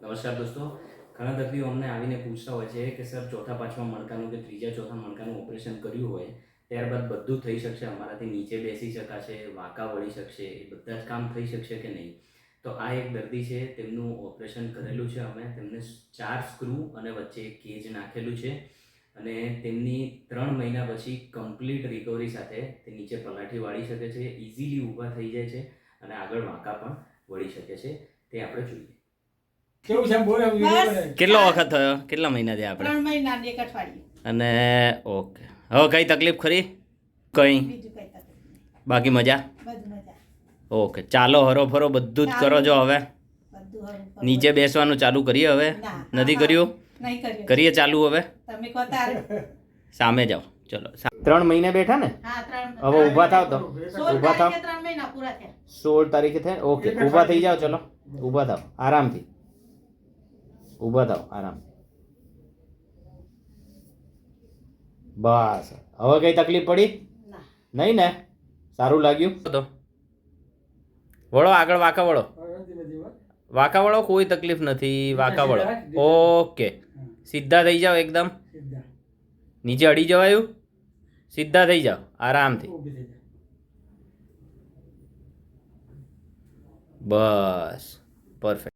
નમસ્કાર દોસ્તો. ઘણા દર્દીઓ અમને આવીને પૂછતા હોય છે કે, સર, ચોથા, પાંચમા મણકાનું કે ત્રીજા, ચોથા મણકાનું ઓપરેશન કર્યું હોય, ત્યારબાદ બધું થઈ શકશે, અમારાથી નીચે બેસી શકાશે, વાંકા વળી શકશે, એ બધા જ કામ થઈ શકશે કે નહીં? તો આ એક દર્દી છે, તેમનું ઓપરેશન કરેલું છે અમે. તેમને ચાર સ્ક્રૂ અને વચ્ચે એક કેજ નાખેલું છે અને તેમની ત્રણ મહિના પછી કમ્પ્લીટ રિકવરી સાથે તે નીચે પલાઠી વાળી શકે છે ઇઝીલી ઊભા થઈ જાય છે અને આગળ વાંકા પણ વળી શકે છે. તે આપણે જોઈએ. કેવું છે બોલો. કેટલો વખત થયો? કેટલા મહિના થયા આપણે? ત્રણ મહિના એક અઠવાડિયું. અને ઓકે. હવે કઈ તકલીફ ખરી? કઈ? બીજું કઈ તકલીફ નહીં. બાકી મજા? ઓકે. ચાલો હરો ફરો બધું જ કરો છો હવે. નીચે બેસવાનું ચાલુ કરીએ હવે? નથી કર્યું? કરીએ ચાલુ હવે? સામે જાઓ. ચલો ત્રણ મહિને બેઠા ને? હવે ઊભા થાવ તો. સોળ ઊભા થાવ. તારીખે ત્રણ મહિના પૂરા થયા. સોળ તારીખે થાય? ઓકે ઊભા થઈ જાઓ ચલો. ઊભા થાવ. આરામથી. ઊભા થાવ આરામ. બસ. હવે કઈ તકલીફ પડી? નહીં ને? સારું લાગ્યું. તો. વળો આગળ વાંકા વળો. વાંકા કોઈ તકલીફ નથી. વાંકા વળો. ઓકે. સીધા થઈ જાઓ એકદમ. નીચે અડી જવાયું? સીધા થઈ જાઓ આરામથી. બસ. પરફેક્ટ.